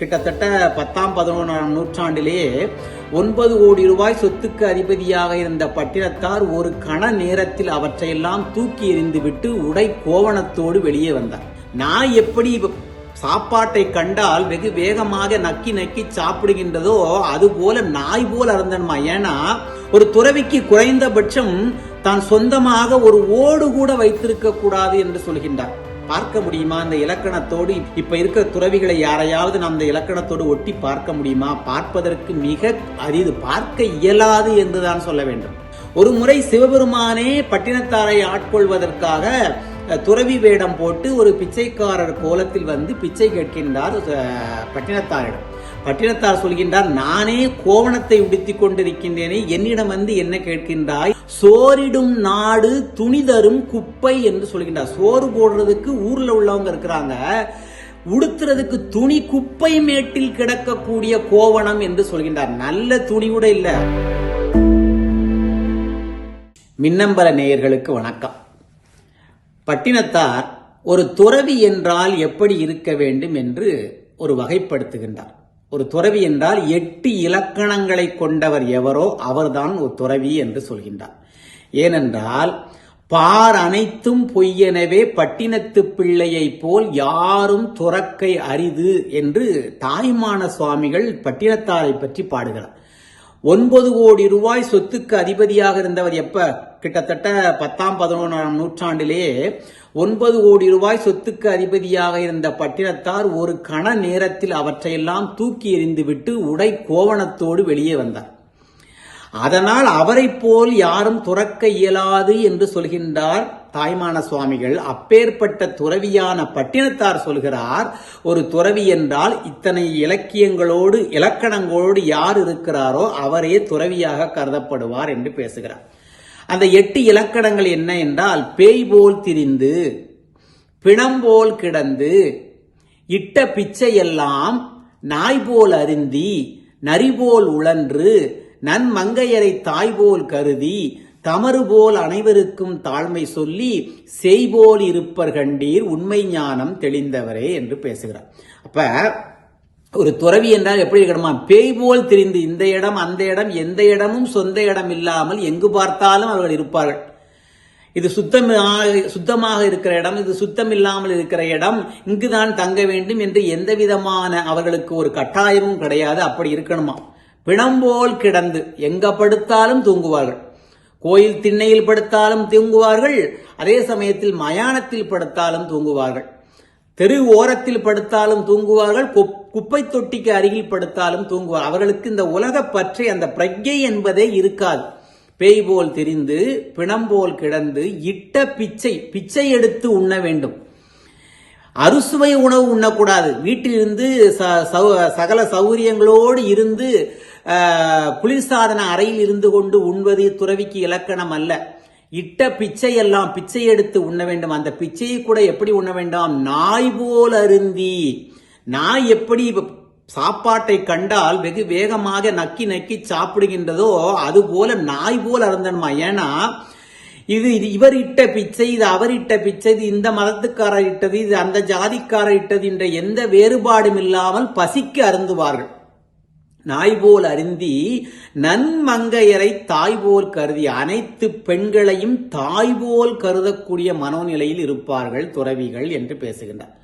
கிட்டத்தட்ட பத்தாம் பதினொன்றாம் நூற்றாண்டிலேயே ஒன்பது கோடி ரூபாய் சொத்துக்கு அதிபதியாக இருந்த பட்டினத்தார் ஒரு கண நேரத்தில் அவற்றையெல்லாம் தூக்கி எறிந்துவிட்டு உடை கோவணத்தோடு வெளியே வந்தார். நான் எப்படி சாப்பாட்டை கண்டால் வெகு வேகமாக நக்கி நக்கி சாப்பிடுகின்றதோ அது போல நாய் போல அறந்தன்மா ஏன்னா ஒரு துறவிக்கு குறைந்தபட்சம் தான் சொந்தமாக ஒரு ஓடு கூட வைத்திருக்க கூடாது என்று சொல்கின்றார். பார்க்க முடியுமா? அந்த இலக்கணத்தோடு இப்ப இருக்கிற துறவிகளை யாரையாவது நாம் அந்த இலக்கணத்தோடு ஒட்டி பார்க்க முடியுமா? பார்ப்பதற்கு மிக அரிது. பார்க்க இயலாது என்றுதான் சொல்ல வேண்டும். ஒரு முறை சிவபெருமானே பட்டினத்தாரை ஆட்கொள்வதற்காக துறவி வேடம் போட்டு ஒரு பிச்சைக்காரர் கோலத்தில் வந்து பிச்சை கேட்கின்றார் பட்டினத்தாரிடம். பட்டினத்தார் சொல்கின்றார் நானே கோவணத்தை உடுத்திக் கொண்டிருக்கின்றேனே என்னிடம் வந்து என்ன கேட்கின்றாய்? சோரிடும் நாடு துணிதரும் குப்பை என்று சொல்கின்றார். சோறு போடுறதுக்கு ஊர்ல உள்ளவங்க இருக்கிறாங்க. உடுத்துறதுக்கு துணி குப்பை மேட்டில் கிடக்கக்கூடிய கோவணம் என்று சொல்கின்றார். நல்ல துணி கூட இல்ல. மின்னம்பல நேயர்களுக்கு வணக்கம். பட்டினத்தார் ஒரு துறவி என்றால் எப்படி இருக்க வேண்டும்? என்று ஒரு வகைப்படுத்துகின்றார். ஒரு துறவி என்றால் எட்டு இலக்கணங்களை கொண்டவர் எவரோ அவர்தான் ஒரு துறவி என்று சொல்கின்றார். ஏனென்றால் பார் அனைத்தும் பொய்யெனவே பட்டினத்து பிள்ளையைப் போல் யாரும் துறக்கை அரிது என்று தாய்மான சுவாமிகள் பட்டினத்தாரை பற்றி பாடுகிறார். ஒன்பது கோடி ரூபாய் சொத்துக்கு அதிபதியாக இருந்தவர் எப்ப? கிட்டத்தட்ட பத்தாம் பதினொன்றாம் நூற்றாண்டிலேயே ஒன்பது கோடி ரூபாய் சொத்துக்கு அதிபதியாக இருந்த பட்டினத்தார் ஒரு கண நேரத்தில் அவற்றையெல்லாம் தூக்கி எறிந்துவிட்டு உடை கோவணத்தோடு வெளியே வந்தார். அதனால் அவரைப் போல் யாரும் துறக்க இயலாது என்று சொல்கின்றார் தாய்மான சுவாமிகள். அப்பேற்பட்ட துறவியான பட்டினத்தார் சொல்கிறார் ஒரு துறவி என்றால் இத்தனை இலக்கியங்களோடு இலக்கணங்களோடு யார் இருக்கிறாரோ அவரே துறவியாக கருதப்படுவார் என்று பேசுகிறார். அந்த எட்டு இலக்கணங்கள் என்ன என்றால் பேய் போல் திரிந்து பிணம் போல் கிடந்து இட்ட பிச்சையெல்லாம் நாய் போல் அருந்தி நரி போல் உழன்று நன்மங்கையரை தாய் போல் கருதி தமறு போல் அனைவருக்கும் தாழ்மை சொல்லி செய்போல் இருப்பர் கண்டீர் உண்மை ஞானம் தெளிந்தவரே என்று பேசுகிறார். அப்ப ஒரு துறவி என்றால் எப்படி இருக்கணுமா? பேய் போல் திரிந்து இந்த இடம் அந்த இடம் எந்த இடமும் சொந்த இடம் இல்லாமல் எங்கு பார்த்தாலும் அவர்கள் இருப்பார்கள். இது சுத்தமாக சுத்தமாக இருக்கிற இடம் இது சுத்தம் இல்லாமல் இருக்கிற இடம் இங்குதான் தங்க வேண்டும் என்று எந்த விதமான அவர்களுக்கு ஒரு கட்டாயமும் கிடையாது அப்படி இருக்கணுமா? பிணம்போல் கிடந்து எங்க படுத்தாலும் தூங்குவார்கள். கோயில் திண்ணையில் படுத்தாலும் தூங்குவார்கள். அதே சமயத்தில் மயானத்தில் படுத்தாலும் தூங்குவார்கள். தெரு ஓரத்தில் படுத்தாலும் தூங்குவார்கள். குப்- குப்பை தொட்டிக்கு அருகில் படுத்தாலும் தூங்குவார். அவர்களுக்கு இந்த உலக பற்றி அந்த பிரஜை என்பதே இருக்காது. பேய் போல் தெரிந்து பிணம்போல் கிடந்து இட்ட பிச்சை பிச்சை எடுத்து உண்ண வேண்டும். அறுசுவை உணவு உண்ணக்கூடாது. வீட்டிலிருந்து ச- சகல சௌகரியங்களோடு இருந்து குளிர்சாதன அறையில் இருந்து கொண்டு உண்பது துறவிக்கு இலக்கணம் அல்ல. இட்ட பிச்சை எல்லாம் பிச்சை எடுத்து உண்ண வேண்டும். அந்த பிச்சையை கூட எப்படி உண்ண வேண்டாம்? நாய் போல் அருந்தி. நாய் எப்படி சாப்பாட்டை கண்டால் வெகு வேகமாக நக்கி நக்கி சாப்பிடுகின்றதோ அது போல நாய் போல் அருந்தணுமா? ஏன்னா இது இது இவர் இட்ட பிச்சை இது அவர் இட்ட பிச்சை இது இந்த மதத்துக்காரர் இட்டது இது அந்த ஜாதிக்காரர் இட்டது என்ற எந்த வேறுபாடும் இல்லாமல் பசிக்கு அருந்துவார்கள். நாய் போல் அருந்தி நன்மங்கையரை தாய் போல் கருதி அனைத்து பெண்களையும் தாய் போல் கருதக்கூடிய மனோநிலையில் இருப்பார்கள் துறவிகள் என்று பேசுகின்றார்.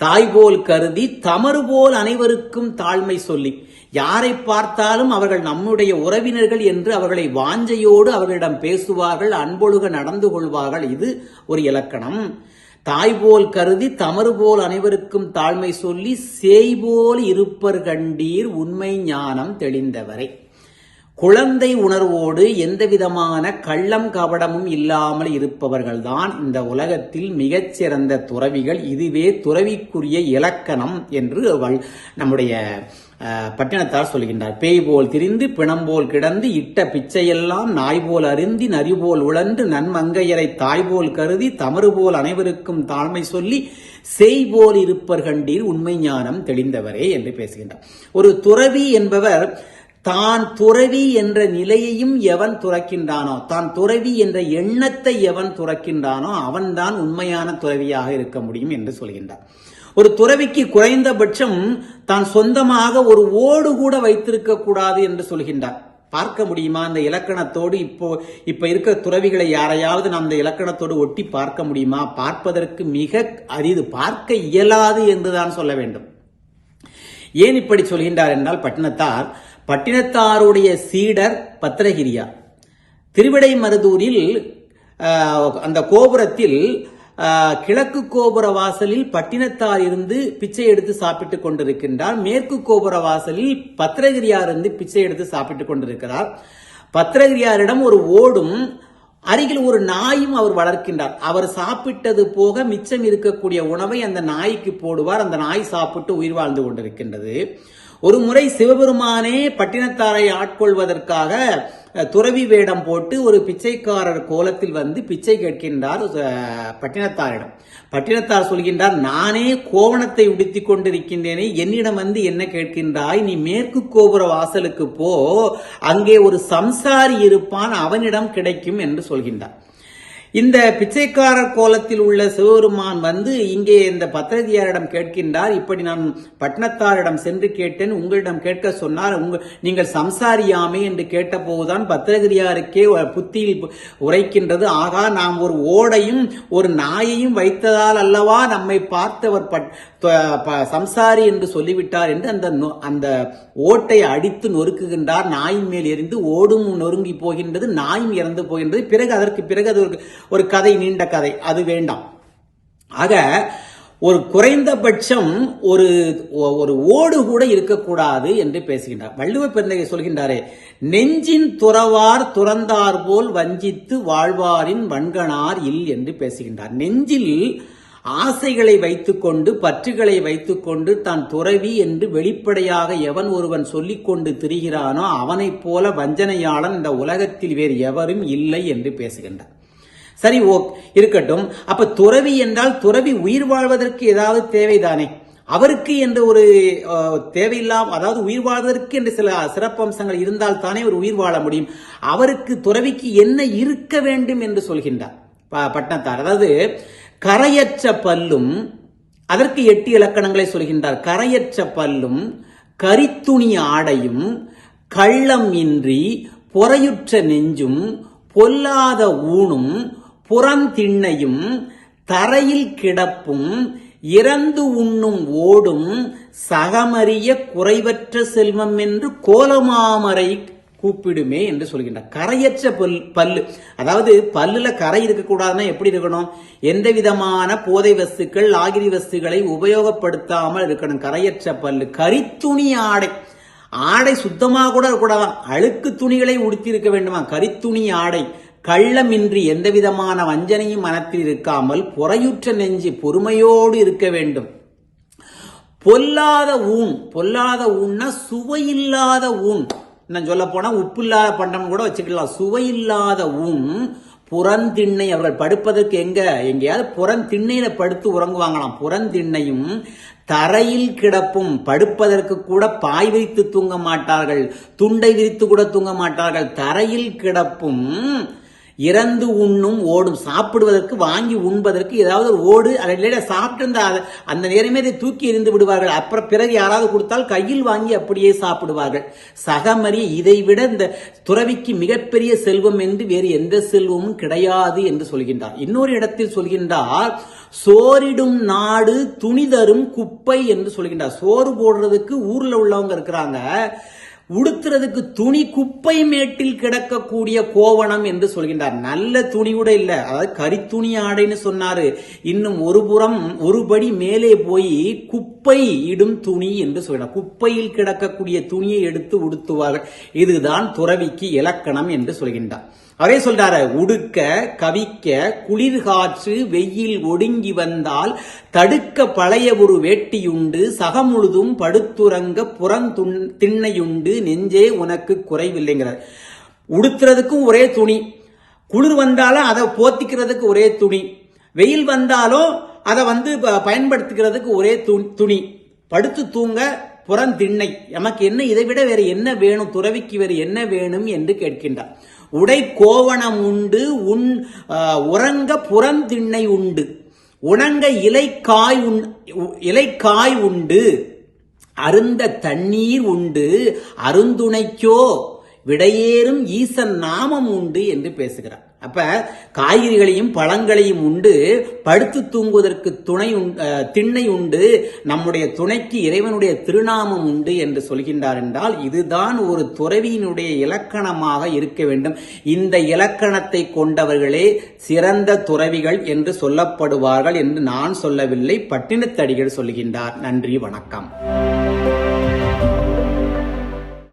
தாய் போல் கருதி தமறு போல் அனைவருக்கும் தாழ்மை சொல்லி யாரை பார்த்தாலும் அவர்கள் நம்முடைய உறவினர்கள் என்று அவர்களை வாஞ்சையோடு அவர்களிடம் பேசுவார்கள் அன்பொழுக நடந்து கொள்வார்கள். இது ஒரு இலக்கணம். தாய் போல் கருதி தமறு போல் அனைவருக்கும் தாழ்மை சொல்லி சேய் போல் இருப்பர் கண்டீர் உண்மை ஞானம் தெளிந்தவரை. குழந்தை உணர்வோடு எந்த விதமான கள்ளம் கபடமும் இல்லாமல் இருப்பவர்கள்தான் இந்த உலகத்தில் மிகச்சிறந்த துறவிகள். இதுவே துறவிக்குரிய இலக்கணம் என்று அவள் நம்முடைய பட்டினத்தார் சொல்கின்றார். பேய் போல் திரிந்து பிணம் போல் கிடந்து இட்ட பிச்சையெல்லாம் நாய் போல் அருந்தி நரி போல் உழன்று நன்மங்கையரை தாய் போல் கருதி தமறு போல் அனைவருக்கும் தாழ்மை சொல்லி செய் போல் இருப்பர் கண்டீர் உண்மை ஞானம் தெளிந்தவரே என்று பேசுகின்றார். ஒரு துறவி என்பவர் தான் துறவி என்ற நிலையையும் எவன் துறக்கின்றானோ தான் துறவி என்ற எண்ணத்தை எவன் துறக்கின்றானோ அவன்தான் உண்மையான துறவியாக இருக்க முடியும் என்று சொல்கின்றார். ஒரு துறவிக்கு குறைந்தபட்சம் தான் சொந்தமாக ஒரு ஓடு கூட வைத்திருக்க கூடாது என்று சொல்கின்றார். பார்க்க முடியுமா? அந்த இலக்கணத்தோடு இப்போ இப்ப இருக்க துறவிகளை யாரையாவது நாம் அந்த இலக்கணத்தோடு ஒட்டி பார்க்க முடியுமா? பார்ப்பதற்கு மிக அரிது. பார்க்க இயலாது என்றுதான் சொல்ல வேண்டும். ஏன் இப்படி சொல்கின்றார் என்றால் பட்டினத்தார் பட்டினத்தாருடைய சீடர் பத்திரகிரியா. திருவிடைமருதூரில் மருதூரில் அந்த கோபுரத்தில் கிழக்கு கோபுர வாசலில் பட்டினத்தார் இருந்து பிச்சை எடுத்து சாப்பிட்டுக் கொண்டிருக்கின்றார். மேற்கு கோபுர வாசலில் பத்திரகிரியார் இருந்து பிச்சை எடுத்து சாப்பிட்டுக் கொண்டிருக்கிறார். பத்திரகிரியாரிடம் ஒரு ஓடும் அருகில் ஒரு நாயும் அவர் வளர்க்கின்றார். அவர் சாப்பிட்டது போக மிச்சம் இருக்கக்கூடிய உணவை அந்த நாய்க்கு போடுவார். அந்த நாய் சாப்பிட்டு உயிர் வாழ்ந்து கொண்டிருக்கின்றது. ஒரு முறை சிவபெருமானே பட்டினத்தாரை ஆட்கொள்வதற்காக துறவி வேடம் போட்டு ஒரு பிச்சைக்காரர் கோலத்தில் வந்து பிச்சை கேட்கின்றார் பட்டினத்தாரிடம். பட்டினத்தார் சொல்கின்றார் நானே கோவணத்தை உடுத்திக் கொண்டிருக்கின்றேனே என்னிடம் வந்து என்ன கேட்கின்றாய்? நீ மேற்கு கோபுர வாசலுக்கு போ அங்கே ஒரு சம்சாரி இருப்பான் அவனிடம் கிடைக்கும் என்று சொல்கின்றார். இந்த பிச்சைக்காரர் கோலத்தில் உள்ள சிவபெருமான் வந்து இங்கே இந்த பத்திரதியாரிடம் கேட்கின்றார். இப்படி நான் பட்டணத்தாரிடம் சென்று கேட்டேன். உங்களிடம் கேட்க சொன்னார். உங்க நீங்கள் சம்சாரியாமே என்று கேட்டபோதுதான் பத்திரகிரியாருக்கே புத்தியில் உரைக்கின்றது. ஆகா நாம் ஒரு ஓடையும் ஒரு நாயையும் வைத்ததால் அல்லவா நம்மை பார்த்தவர் பட் ப- சம்சாரி என்று சொல்லிவிட்டார் என்று அந்த நொ- அந்த ஓட்டை அடித்து நொறுக்குகின்றார். நாயின் மேல் எரிந்து ஓடும் நொறுங்கி போகின்றது. நாயும் இறந்து போகின்றது. பிறகு அதற்கு பிறகு அது ஒரு- ஒரு கதை நீண்ட கதை. அது வேண்டாம். ஆக ஒரு குறைந்தபட்சம் ஒரு ஒரு ஓடு கூட இருக்கக்கூடாது என்று பேசுகின்றார். வள்ளுவ பெருந்தகை சொல்கின்றாரே நெஞ்சின் துறவார் துறந்தார் போல் வஞ்சித்து வாழ்வாரின் வன்கனார் இல் என்று பேசுகின்றார். நெஞ்சில் ஆசைகளை வைத்துக்கொண்டு பற்றுகளை வைத்துக்கொண்டு தான் துறவி என்று வெளிப்படையாக எவன் ஒருவன் சொல்லிக்கொண்டு திரிகிறானோ அவனைப் போல வஞ்சனையாளன் இந்த உலகத்தில் வேறு எவரும் இல்லை என்று பேசுகின்றார். சரி ஓ இருக்கட்டும். அப்ப துறவி என்றால் துறவி உயிர் வாழ்வதற்கு ஏதாவது தேவைதானே? அவருக்கு என்ற ஒரு தேவையில்லாம அதாவது உயிர் வாழ்வதற்கு என்று சில சிறப்பம்சங்கள் இருந்தால் தானே ஒரு உயிர் வாழ முடியும். அவருக்கு துறவிக்கு என்ன இருக்க வேண்டும் என்று சொல்கின்றார் ப- பட்டணத்தார். அதாவது கரையற்ற பல்லும் அதற்கு எட்டு இலக்கணங்களை சொல்கின்றார். கரையற்ற பல்லும் கரித்துணி ஆடையும் கள்ளம் இன்றி பொறையுற்ற நெஞ்சும் பொல்லாத ஊனும் புறந்திண்ணையும் தரையில் கிடப்பும் இறந்து உண்ணும் ஓடும் சகமறிய குறைவற்ற செல்வம் என்று கோலமாமரை கூப்பிடுமே என்று சொல்கின்றார். கரையற்ற பல் பல்லு. அதாவது பல்லுல கரை இருக்கக்கூடாதுன்னா எப்படி இருக்கணும்? எந்த விதமான போதை வஸ்துக்கள் ஆகிரி வஸ்துகளை உபயோகப்படுத்தாமல் இருக்கணும். கரையற்ற பல்லு. கரித்துணி ஆடை. ஆடை சுத்தமாக கூட இருக்கக்கூடாதான். அழுக்கு துணிகளை உடுத்தி இருக்க வேண்டுமா? கரித்துணி ஆடை. கள்ளமின்றி எந்த விதமான வஞ்சனையும் மனத்தில் இருக்காமல் பொறையுற்ற நெஞ்சு பொறுமையோடு இருக்க வேண்டும். பொல்லாத ஊன் பொல்லாத ஊன்னா சுவையில்லாத ஊன். நான் சொல்ல போனா உப்பு இல்லாத பண்டம் கூட வச்சுக்கலாம். சுவையில்லாத ஊன் புறந்திண்ணை அவர்கள் படுப்பதற்கு எங்க? எங்கேயாவது புறந்திண்ணையில படுத்து உறங்குவாங்களாம். புறந்திண்ணையும் தரையில் கிடப்பும். படுப்பதற்கு கூட பாய் விரித்து தூங்க மாட்டார்கள். துண்டை விரித்து கூட தூங்க மாட்டார்கள். தரையில் கிடப்பும். இறந்து உண்ணும் ஓடும். சாப்பிடுவதற்கு வாங்கி உண்பதற்கு ஏதாவது ஒரு ஓடு அல்ல சாப்பிட்டு அந்த நேரமே அதை தூக்கி எறிந்து விடுவார்கள். அப்புறம் பிறகு யாராவது கொடுத்தால் கையில் வாங்கி அப்படியே சாப்பிடுவார்கள். சகமறிய இதைவிட இந்த துறவிக்கு மிகப்பெரிய செல்வம் என்று வேறு எந்த செல்வமும் கிடையாது என்று சொல்கின்றார். இன்னொரு இடத்தில் சொல்கின்றார் சோரிடும் நாடு துணிதரும் குப்பை என்று சொல்கின்றார். சோறு போடுறதுக்கு ஊர்ல உள்ளவங்க இருக்கிறாங்க. உடுத்துறதுக்கு துணி குப்பை மேட்டில் கிடக்கக்கூடிய கோவணம் என்று சொல்கின்றார். நல்ல துணி கூட இல்ல. அதாவது கரித்துணி ஆடைன்னு சொன்னாரு. இன்னும் ஒரு புறம் ஒருபடி மேலே போய் குப்பை இடும் துணி என்று சொல்கிறார். குப்பையில் கிடக்கக்கூடிய துணியை எடுத்து உடுத்துவார்கள். இதுதான் துறவிக்கு இலக்கணம் என்று சொல்கின்றார். அவரே சொல்றாரு உடுக்க கவிக்க குளிர் காற்று வெயில் ஒடுங்கி வந்தால் தடுக்க பழைய ஒரு வேட்டியுண்டு சகமுழுதும் படுத்துறங்க புறந்துண் திண்ணையுண்டு நெஞ்சே உனக்கு குறைவில்லைங்கிறார். உடுத்துறதுக்கும் ஒரே துணி குளிர் வந்தாலும் அதை போத்திக்கிறதுக்கு ஒரே துணி வெயில் வந்தாலும் அதை வந்து ப- பயன்படுத்திக்கிறதுக்கு ஒரே துணி படுத்து தூங்க புறந்திண்ணை நமக்கு என்ன இதை விட வேறு என்ன வேணும்? துறவிக்கு வேறு என்ன வேணும்? என்று கேட்கின்றார். உடை கோவணம் உண்டு உன் உறங்க புறந்திண்ணை உண்டு. உணங்க இலைக்காய் உண் இலைக்காய் உண்டு. அருந்த தண்ணீர் உண்டு. அருந்துணைக்கோ விடையேறும் ஈசன் நாமம் உண்டு என்று பேசுகிறார். அப்ப காய்கறிகளையும் பழங்களையும் உண்டு படுத்து தூங்குவதற்கு துணை உண்- திண்ணை உண்டு நம்முடைய துணைக்கு இறைவனுடைய திருநாமம் உண்டு என்று சொல்கின்றார் என்றால் இதுதான் ஒரு துறவியினுடைய இலக்கணமாக இருக்க வேண்டும். இந்த இலக்கணத்தை கொண்டவர்களே சிறந்த துறவிகள் என்று சொல்லப்படுவார்கள் என்று நான் சொல்லவில்லை பட்டினத்தடிகள் சொல்கின்றார். நன்றி வணக்கம்.